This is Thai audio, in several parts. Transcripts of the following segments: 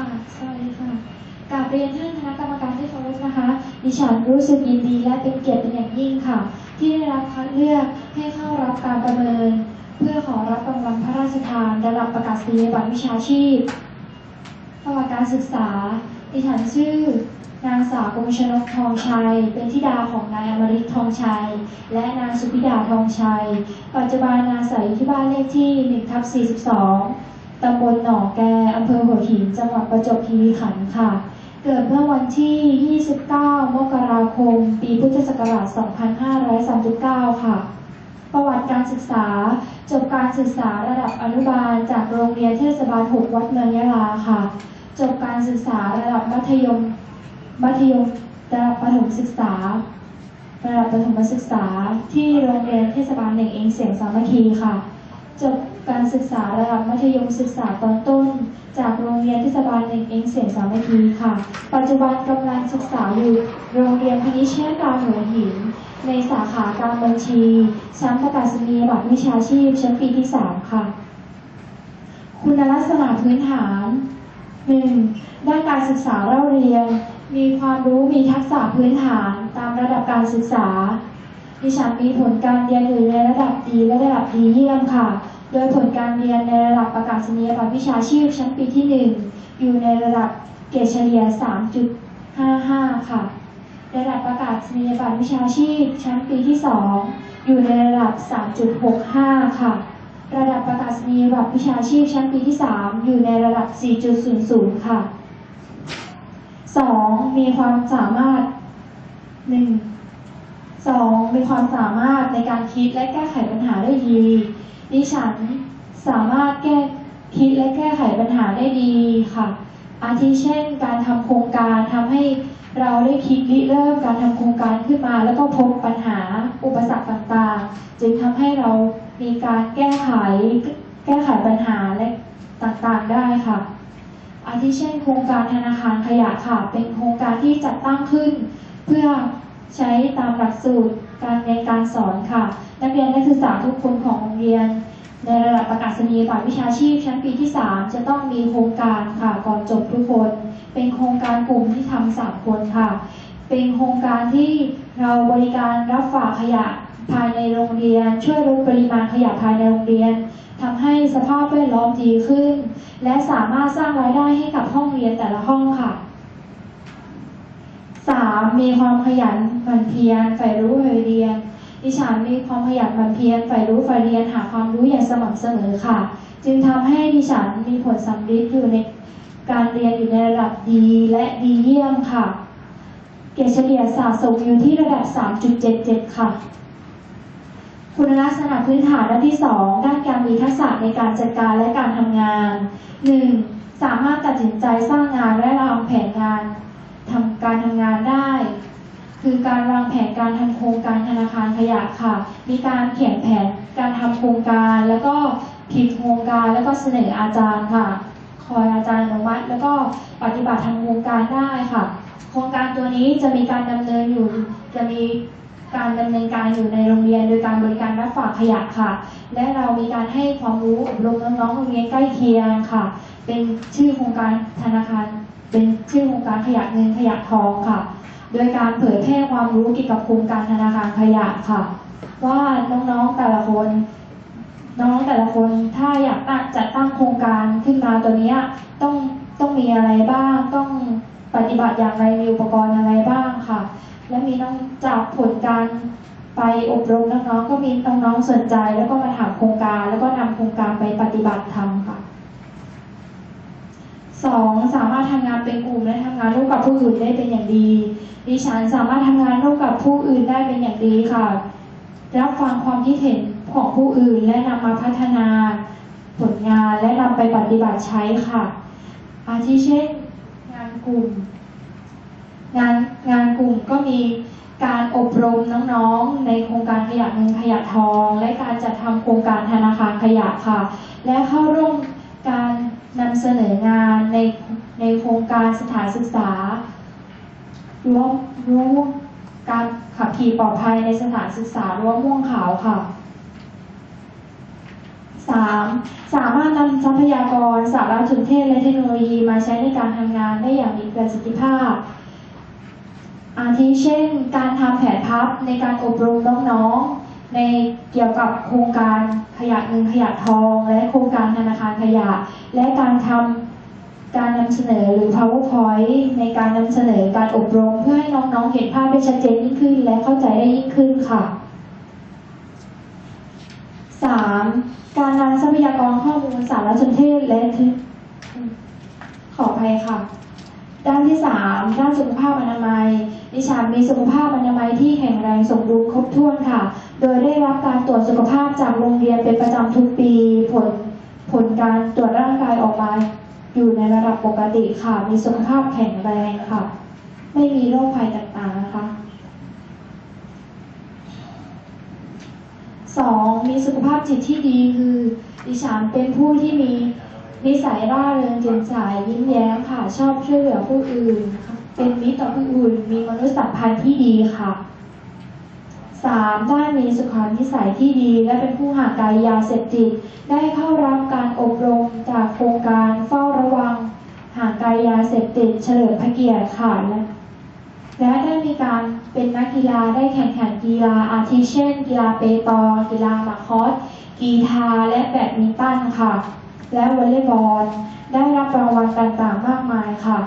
ค่ะสวัสดีค่ะกราบเรียนท่านคณะกรรมการที่เคารพนะคะ ดิฉันรู้สึกยินดีและเป็นเกียรติเป็นอย่างยิ่งค่ะ ที่ได้รับคัดเลือกให้เข้ารับการประเมิน เพื่อขอรับรางวัลพระราชทานระดับประกาศนียบัตรวิชาชีพประวัติการศึกษา ดิฉันชื่อนางสาวกมลชนกทองชัย เป็นธิดาของนายอมริตทองชัย และนางสุพิดาทองชัย ปัจจุบันอาศัยอยู่ที่บ้านเลขที่1ทับ42 ตำบลหนองแกอำเภอหัวหิน จังหวัดประจวบคีรีขันธ์ค่ะ เกิดเมื่อวันที่ 29 มกราคม ปีพุทธศักราช 2539 ค่ะ ประวัติการศึกษา จบการศึกษาระดับอนุบาล จากโรงเรียนเทศบาล 6 วัดเมืองยะลาค่ะ จบการศึกษาระดับมัธยม มัธยมระดับประถมศึกษาระดับประถมศึกษาที่โรงเรียนเทศบาลหนึ่งเองเสียงสามัคคีค่ะ จบ การศึกษาระดับมัธยมศึกษาตอนต้น จากโรงเรียนเทศบาลหนึ่งเองเสียงสามัคคีค่ะ ปัจจุบันกำลังศึกษาอยู่โรงเรียนพนิชยการหัวหิน ในสาขาการบัญชีชั้นประกาศนียบัตรวิชาชีพชั้นปีที่ 3 ค่ะ คุณลักษณะพื้นฐาน 1. ด้านการศึกษาเล่าเรียน มีความรู้มีทักษะพื้นฐานตามระดับการศึกษาดิฉันมีผลการเรียนอยู่ในระดับดีและระดับดีเยี่ยมค่ะ โดยผลการเรียนในระดับประกาศนียบัตรวิชาชีพชั้นปีที่ 1 อยู่ในระดับเกรดเฉลี่ย 3.55 ค่ะ ระดับประกาศนียบัตรวิชาชีพชั้นปีที่ 2 อยู่ในระดับ 3.65 ค่ะ ระดับประกาศนียบัตรวิชาชีพชั้นปีที่ 3 อยู่ในระดับ 4.00 ค่ะ 2. มีความสามารถ 1. 2. มีความสามารถในการคิดและแก้ไขปัญหาได้ดี ดิฉันสามารถแก้คิดและแก้ไขปัญหาได้ดีค่ะ อาทิเช่น การทำโครงการทำให้เราได้คิดริเริ่มการทำโครงการขึ้นมา แล้วก็พบปัญหาอุปสรรคต่างๆ จึงทำให้เรามีการแก้ไขแก้ไขปัญหาและต่างๆได้ค่ะ อาทิเช่น โครงการธนาคารขยะค่ะ เป็นโครงการที่จัดตั้งขึ้น เพื่อ ใช้ตามหลักสูตรการเรียนการสอนค่ะ นักเรียนนักศึกษาทุกคนของโรงเรียน ในระดับประกาศนียบัตรวิชาชีพชั้นปีที่ 3 จะต้องมีโครงการค่ะก่อนจบทุกคน เป็นโครงการกลุ่มที่ทำสามคนค่ะ เป็นโครงการที่เราบริการรับฝากขยะภายในโรงเรียน ช่วยลดปริมาณขยะภายในโรงเรียนทำให้สภาพแวดล้อมดีขึ้น และสามารถสร้างรายได้ให้กับห้องเรียนแต่ละห้องค่ะ 3. มีความขยันหมั่นเพียรใฝ่รู้ใฝ่เรียนดิฉันมีความขยันหมั่นเพียรใฝ่รู้ใฝ่เรียนหาความรู้อย่างสม่ำเสมอค่ะ จึงทำให้ดิฉันมีผลสำเร็จอยู่ในการเรียนอยู่ในระดับดีและดีเยี่ยมค่ะ เกรดเฉลี่ยสะสมอยู่ที่ระดับ 3.77 ค่ะ คุณลักษณะพื้นฐานด้านที่ 2 ด้านการมีทักษะในการจัดการและการทำงาน 1. สามารถตัดสินใจสร้างงานและวางแผนงาน การทำงานได้ คือการวางแผนการทำโครงการธนาคารขยะค่ะ มีการเขียนแผนการทำโครงการแล้วก็พิมพ์โครงการแล้วก็เสนออาจารย์ค่ะ คอยอาจารย์อนุมัติแล้วก็ปฏิบัติทำโครงการได้ค่ะ โครงการตัวนี้จะมีการดำเนินอยู่ จะมีการดำเนินการอยู่ในโรงเรียน โดยการบริการรับฝากขยะค่ะ และเรามีการให้ความรู้อบรมน้องๆโรงเรียนใกล้เคียงค่ะ เป็นชื่อโครงการธนาคาร เป็นชื่อโครงการขยะเงินขยะทองค่ะ โดยการเผยแพร่ความรู้เกี่ยวกับโครงการธนาคารขยะค่ะ ว่าน้องๆแต่ละคน น้องแต่ละคนถ้าอยากตั้งจัดตั้งโครงการขึ้นมาตัวนี้ต้องต้องมีอะไรบ้าง ต้องปฏิบัติอย่างไรมีอุปกรณ์อะไรบ้างค่ะ และมีน้องจากผลการไปอบรมน้องๆก็มีน้องๆสนใจ แล้วก็มาถามโครงการ แล้วก็นำโครงการไปปฏิบัติทำค่ะ สองสามารถทำงานเป็นกลุ่มและทำงานร่วมกับผู้อื่นได้เป็นอย่างดีดิฉันสามารถทำงานร่วมกับผู้อื่นได้เป็นอย่างดีค่ะ รับฟังความคิดเห็นของผู้อื่นและนำมาพัฒนาผลงานและนำไปปฏิบัติใช้ค่ะ อาทิเช่น งานกลุ่ม งานงานกลุ่มก็มีการอบรมน้องๆ ในโครงการขยะเงินขยะทอง และการจัดทำโครงการธนาคารขยะค่ะ และเข้าร่วม การนำเสนองานในในโครงการสถานศึกษารั้วรั้วการขับขี่ปลอดภัยในสถานศึกษารั้วม่วงขาวค่ะ 3. สามารถนำทรัพยากรสารสนเทศและเทคโนโลยีมาใช้ในการทำงานได้อย่างมีประสิทธิภาพ อาทิเช่น การทำแผนพับในการอบรมน้องๆ ในเกี่ยวกับโครงการขยะเงินขยะทอง และโครงการธนาคารขยะ และการทำการนำเสนอหรือ powerpoint ในการนำเสนอการอบรม เพื่อให้น้องๆเห็นภาพได้ชัดเจนยิ่งขึ้น และเข้าใจได้ยิ่งขึ้นค่ะ 3. การนำทรัพยากรข้อมูลสารสนเทศและขออภัยค่ะ ด้านที่ 3 ด้านสุขภาพอนามัย ดิฉันมีสุขภาพอนามัยที่แข็งแรงสมบูรณ์ครบถ้วนค่ะ โดยได้รับการตรวจสุขภาพจากโรงเรียนเป็นประจำทุกปี ผลผลการตรวจร่างกายออกมา อยู่ในระดับปกติค่ะ มีสุขภาพแข็งแรงค่ะ ไม่มีโรคภัยต่างๆนะคะสองมีสุขภาพจิตที่ดีคือดิฉันเป็นผู้ที่มีนิสัยร่าเริงแจ่มใสยิ้มแย้มค่ะ ชอบช่วยเหลือผู้อื่น เป็นมิตรต่อผู้อื่น มีมนุษยสัมพันธ์ที่ดีค่ะ สามได้มีสุขานิสัยที่ดี และเป็นผู้ห่างไกลยาเสพติด ได้เข้ารับการอบรมจากโครงการเฝ้าระวัง ห่างไกลยาเสพติด เฉลิมพระเกียรติค่ะและและได้มีการเป็นนักกีฬาได้แข่งขันกีฬาอาทิเช่น กีฬาเปตองกีฬามาคอสกีฬาและแบดมินตันค่ะ และวอลเลย์บอลได้รับรางวัลต่างๆ มากมายค่ะ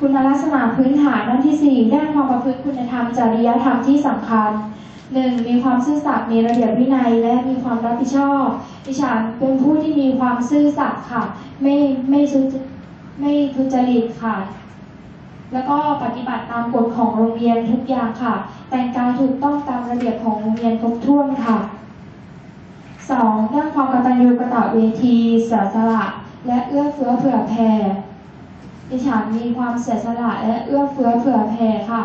คุณลักษณะพื้นฐานด้านที่ 4 ด้านความประพฤติคุณธรรมจริยธรรมที่สำคัญ 1. มีความซื่อสัตย์มีระเบียบวินัย และมีความรับผิดชอบ ดิฉันเป็นผู้ที่มีความซื่อสัตย์ค่ะ ไม่ไม่ซุไม่ทุจริตค่ะ แล้วก็ปฏิบัติตามกฎของโรงเรียนทุกอย่างค่ะ แต่งกายถูกต้องตามระเบียบของโรงเรียนครบถ้วนค่ะ 2. ด้านความกตัญญูกตเวทีเสียสละ และเอื้อเฟื้อเผื่อแผ่ ดิฉันมีความเสียสละและเอื้อเฟื้อเผื่อแผ่ค่ะ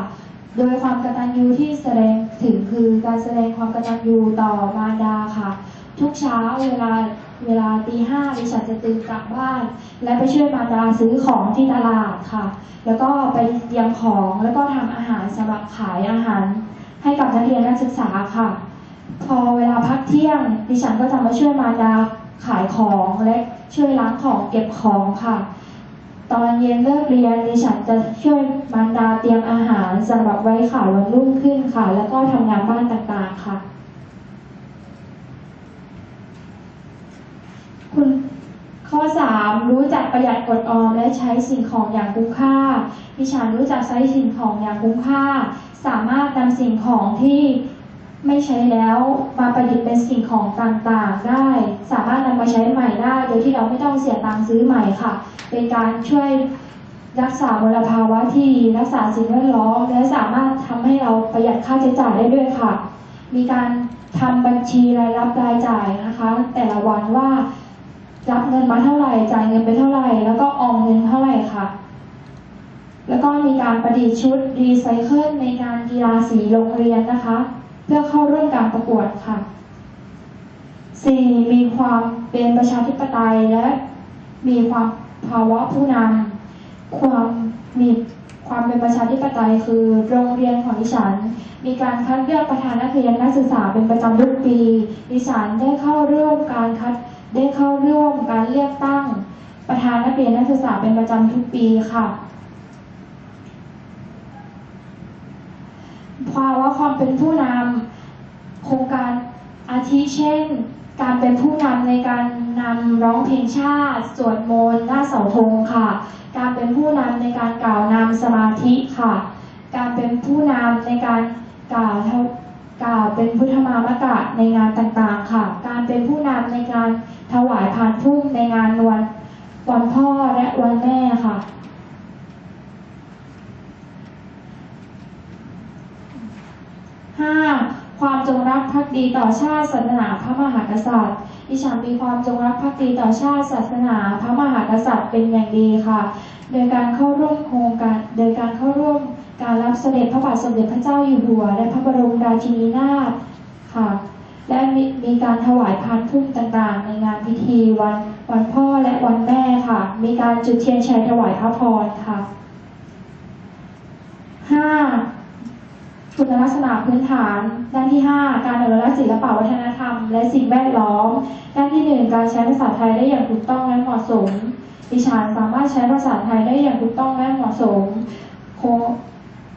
โดยความกตัญญูที่แสดงถึงคือการแสดงความกตัญญูต่อมารดาค่ะ ทุกเช้าเวลาเวลาตีห้าดิฉันจะตื่นกลับบ้าน และไปช่วยมารดาซื้อของที่ตลาดค่ะ แล้วก็ไปเตรียมของแล้วก็ทำอาหารสำหรับขายอาหาร ให้กับนักเรียนนักศึกษาค่ะ พอเวลาพักเที่ยง ดิฉันก็จะมาช่วยมารดาขายของและช่วยล้างของเก็บของค่ะ ตอนเย็นเลิกเรียนดิฉันจะช่วยมารดาเตรียมอาหารสำหรับไว้ข่ายวันรุ่งขึ้นค่ะ แล้วก็ทำงานบ้านต่างๆค่ะ คุณข้อ 3 รู้จักประหยัดอดออมและใช้สิ่งของอย่างคุ้มค่าดิฉันรู้จักใช้สิ่งของอย่างคุ้มค่า สามารถนำสิ่งของที่ ไม่ใช้แล้วมาประดิษฐ์เป็นสิ่งของต่างๆได้ สามารถนำมาใช้ใหม่ได้ โดยที่เราไม่ต้องเสียตังค์ซื้อใหม่ค่ะ เป็นการช่วยรักษามลภาวะที่ดีรักษาสิ่งแวดล้อมและสามารถทำให้เราประหยัดค่าใช้จ่ายได้ด้วยค่ะ มีการทำบัญชีรายรับรายจ่ายนะคะ แต่ละวันว่ารับเงินมาเท่าไหร่จ่ายเงินไปเท่าไหร่ แล้วก็ออมเงินเท่าไหร่ค่ะ แล้วก็มีการประดิษฐ์ชุดรีไซเคิลในงานกีฬาสีโรงเรียนนะคะ เพื่อเข้าร่วมการประกวดค่ะ 4. มีความเป็นประชาธิปไตยและมีความภาวะผู้นำความมีความเป็นประชาธิปไตยคือ โรงเรียนของดิฉัน มีการคัดเลือกประธานนักเรียนนักศึกษาเป็นประจำทุกปีดิฉันได้เข้าร่วมการคัดได้เข้าร่วมการเลือกตั้ง ประธานนักเรียนนักศึกษาเป็นประจำทุกปีค่ะ ภาวะความเป็นผู้นำโครงการอาทิเช่น การเป็นผู้นำในการนำร้องเพลงชาติสวดมนต์หน้าเสาธงค่ะ การเป็นผู้นำในการกล่าวนำสมาธิค่ะ การเป็นผู้นำในการกล่าวเท่ากล่าวเป็นพุทธมามกะในงานต่างๆค่ะ การเป็นผู้นำในการถวายพานพุ่มในงานวันวันพ่อและวันแม่ค่ะ ห้าความจงรักภักดีต่อชาติศาสนาพระมหากษัตริย์ ดิฉันมีความจงรักภักดีต่อชาติศาสนาพระมหากษัตริย์เป็นอย่างดีค่ะ โดยการเข้าร่วมโครงการโดยการเข้าร่วมการรับเสด็จพระบาทสมเด็จพระเจ้าอยู่หัว และพระบรมราชินีนาถค่ะ และมีมีการถวายพานพุ่มต่างๆ ในงานพิธีวันวันพ่อและวันแม่ค่ะ มีการจุดเทียนชัยถวายพระพรค่ะห้า คุณลักษณะพื้นฐาน ด้านที่ 5 การอนุรักษ์ศิลปวัฒนธรรม และสิ่งแวดล้อม ด้านที่ 1 การใช้ภาษาไทยได้อย่างถูกต้องและเหมาะสม ดิฉันสามารถใช้ภาษาไทยได้อย่างถูกต้องและเหมาะสมโค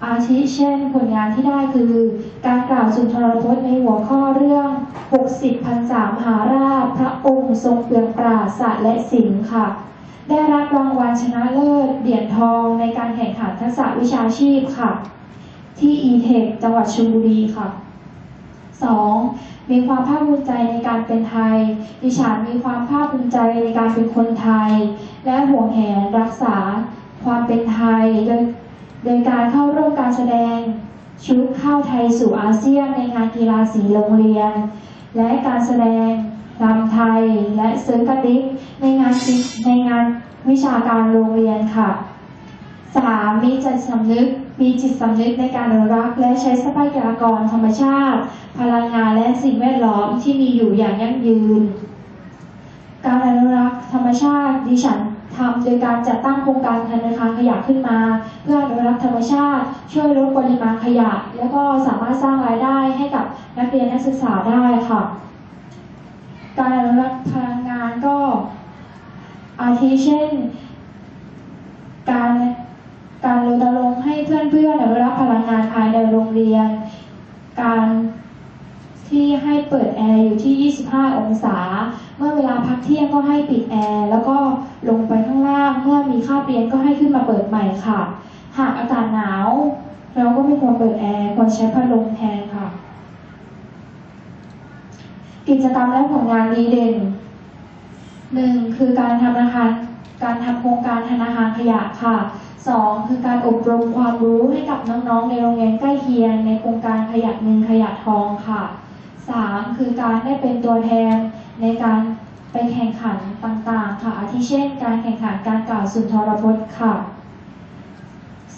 อาทิเช่น ผลงานที่ได้คือ การกล่าวสุนทรพจน์ในหัวข้อเรื่อง 60พรรษามหาราช พระองค์ทรงเปลืองปราศาสตร์และศิลป์ค่ะ ได้รับรางวัลชนะเลิศเหรียญทองในการแข่งขันทักษะวิชาชีพค่ะ ที่ e-tech จังหวัดชลบุรีค่ะ 2. มีความภาคภูมิใจในการเป็นไทย ดิฉันมีความภาคภูมิใจในการเป็นคนไทย และห่วงแหนรักษาความเป็นไทย โดยโดยการเข้าร่วมการแสดงชุดข้าวไทยสู่อาเซียนในงานกีฬาสีโรงเรียน และการแสดงรำไทยและเซิร์กระดิกในงานในงานวิชาการโรงเรียนค่ะสามมีจิตสำนึก มีจิตสำนึกในการอนุรักษ์และใช้ทรัพยากรธรรมชาติ พลังงานและสิ่งแวดล้อมที่มีอยู่อย่างยั่งยืน การอนุรักษ์ธรรมชาติดิฉันทำโดยการจัดตั้งโครงการธนาคารขยะขึ้นมา เพื่ออนุรักษ์ธรรมชาติ ช่วยลดปริมาณขยะ แล้วก็สามารถสร้างรายได้ให้กับนักเรียนนักศึกษาได้ค่ะ การอนุรักษ์พลังงานก็อาทิเช่น การ การรณรงค์ให้เพื่อนๆอนุรักษ์พลังงานภายในโรงเรียน การที่ให้เปิดแอร์อยู่ที่ 25 องศา เมื่อเวลาพักเที่ยงก็ให้ปิดแอร์ แล้วก็ลงไปข้างล่าง เมื่อมีค่าเรียนก็ให้ขึ้นมาเปิดใหม่ค่ะ หากอากาศหนาว เราก็ไม่ควรเปิดแอร์ ควรใช้พัดลมแทนค่ะ กิจกรรมและผลงานดีเด่นหนึ่งคือการทำธนาคารการทำโครงการธนาคารขยะค่ะ สองคือการอบรมความรู้ให้กับน้องๆ ในโรงเรียนใกล้เคียงในโครงการขยะเงินขยะทองค่ะสามคือการได้เป็นตัวแทนในการไปแข่งขันต่างๆ ค่ะอาทิเช่น การแข่งขันการกล่าวสุนทรพจน์ค่ะ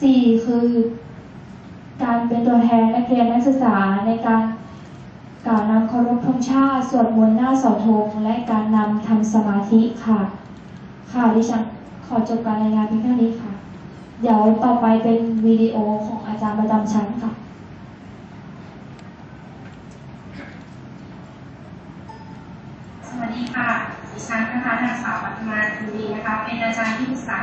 สี่คือ การเป็นตัวแทนนักเรียนนักศึกษาในการกล่าวนำเคารพธงชาติสวดมนต์หน้าเสาธงและการนำทำสมาธิค่ะ ค่ะดิฉันขอจบการรายงานเพียงเท่านี้ค่ะ อไปเป็นวิดีโอของอาจารย์ประจำชั้นค่ะ สวัสดีค่ะ ดิฉันนะคะนางสาวปัทมาคุณดีนะคะ เป็นอาจารย์ที่ปรึกษา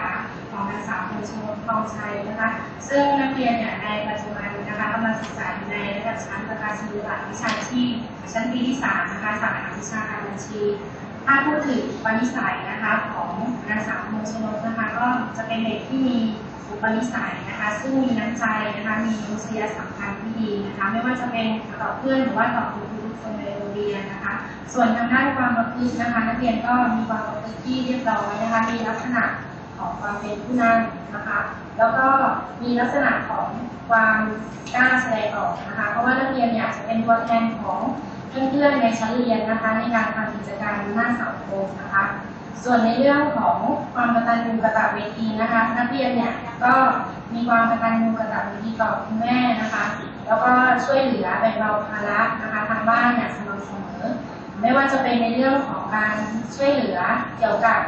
ของนางสาวพลชนทองชัยนะคะ ซึ่งนักเรียนเนี่ยในปัจจุบันนะคะกำลังศึกษาอยู่ในระดับชั้นประกาศนียบัตรวิชาชีพชั้นปีที่3นะคะ สาขาวิชาการบัญชี ถ้าพูดถึงอุปนิสัยนะคะของนางสาวพลชนกนะคะ ก็จะเป็นเด็กที่มี อุปนิสัยนะคะ ซึ่งมีน้ำใจนะคะ มีมนุษยสัมพันธ์ที่ดีนะคะ ไม่ว่าจะเป็นต่อเพื่อนหรือว่าต่อคุณครูทุกคนในโรงเรียนนะคะ ส่วนทางด้านความประพฤตินะคะ นักเรียนก็มีความประพฤติที่เรียบร้อยนะคะ มีลักษณะของความเป็นผู้นำนะคะ แล้วก็มีลักษณะของความกล้าแสดงออกนะคะ เพราะว่านักเรียนเนี่ยอาจจะเป็นตัวแทนของเพื่อนๆในชั้นเรียนนะคะ ในการทำกิจกรรมหน้าสังคมนะคะ ส่วนในเรื่องของความกตัญญูกตเวทีนะคะ นักเรียนเนี่ยก็มีความกตัญญูกตเวทีต่อคุณแม่นะคะ แล้วก็ช่วยเหลือแบ่งเบาภาระนะคะทางบ้านอย่างสม่ำเสมอ ไม่ว่าจะเป็นในเรื่องของการช่วยเหลือเกี่ยวกับ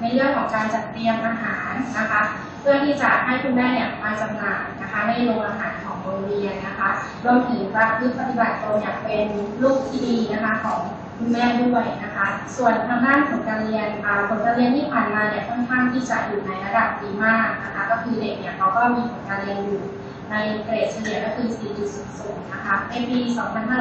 ในเรื่องของการจัดเตรียมอาหารนะคะ เพื่อที่จะให้คุณแม่เนี่ยมาจำหน่ายนะคะในโรงอาหารของโรงเรียนนะคะรวมถึงการพฤติปฏิบัติตนอย่างเป็นลูกที่ดีนะคะของ คุณแม่ด้วยนะคะ ส่วนทางด้านผลการเรียนอ่าผลการเรียนที่ผ่านมาเนี่ยค่อนข้างที่จะอยู่ในระดับดีมากนะคะก็คือเด็กเนี่ยเขาก็มีผลการเรียนอยู่ในเกรดเฉลี่ยก็คือ 4.00 นะคะ ในปี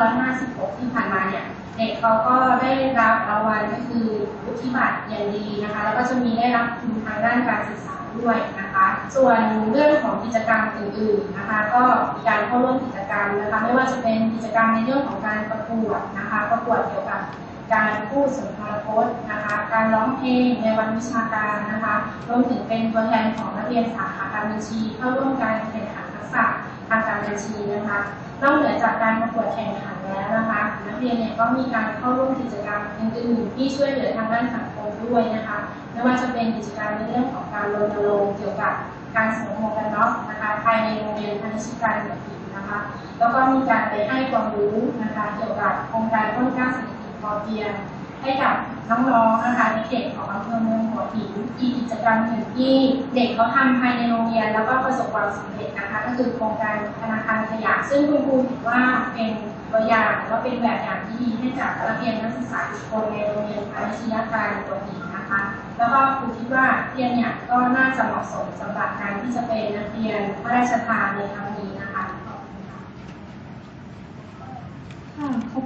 2556 ที่ผ่านมาเนี่ย เด็กเขาก็ได้รับรางวัลก็คือวุฒิบัตรอย่างดีนะคะ แล้วก็จะมีได้รับทุนทางด้านการศึกษาด้วยนะคะ ส่วนเรื่องของกิจกรรมอื่นๆนะคะ ก็มีการเข้าร่วมกิจกรรมนะคะ ไม่ว่าจะเป็นกิจกรรมในเรื่องของการประกวดนะคะ ประกวดเกี่ยวกับการพูดสุนทรพจน์นะคะ การร้องเพลงในวันวิชาการนะคะ รวมถึงเป็นตัวแทนของนักเรียนสาขาการบัญชีเข้าร่วมการแข่งขันทักษะทางการบัญชีนะคะ นอกเหนือจากการประกวดแข่งขันแล้วนะคะ นักเรียนเนี่ยก็มีการเข้าร่วมกิจกรรมอื่นๆที่ช่วยเหลือทางด้านสัง ด้วยนะคะ ไม่ว่าจะเป็นกิจกรรมในเรื่องของการรณรงค์เกี่ยวกับการสวมหมวกกันน็อกนะคะภายในโรงเรียนพาณิชยการเหนือผิดนะคะ แล้วก็มีการไปให้ความรู้นะคะ เกี่ยวกับโครงการต้นกล้าเศรษฐกิจพอเพียงให้กับน้องๆนะคะเด็กๆของอำเภอเมืองหัวหินอีกกิจกรรมหนึ่งที่เด็กเขาทำภายในโรงเรียน แล้วก็ประสบความสำเร็จนะคะ ก็คือโครงการธนาคารขยะซึ่งคุณครูถือว่าเป็น ตัวอย่างว่าเป็นแบบอย่างที่ดีให้กับนักเรียนนักศึกษาทุกคนในโรงเรียนพาณิชยการตัวนี้นะคะ แล้วก็ครูคิดว่านักเรียนเนี่ยก็น่าจะเหมาะสมสำหรับการที่จะเป็นนักเรียนพระราชทานในครั้งนี้นะคะขอบคุณค่ะค่ะ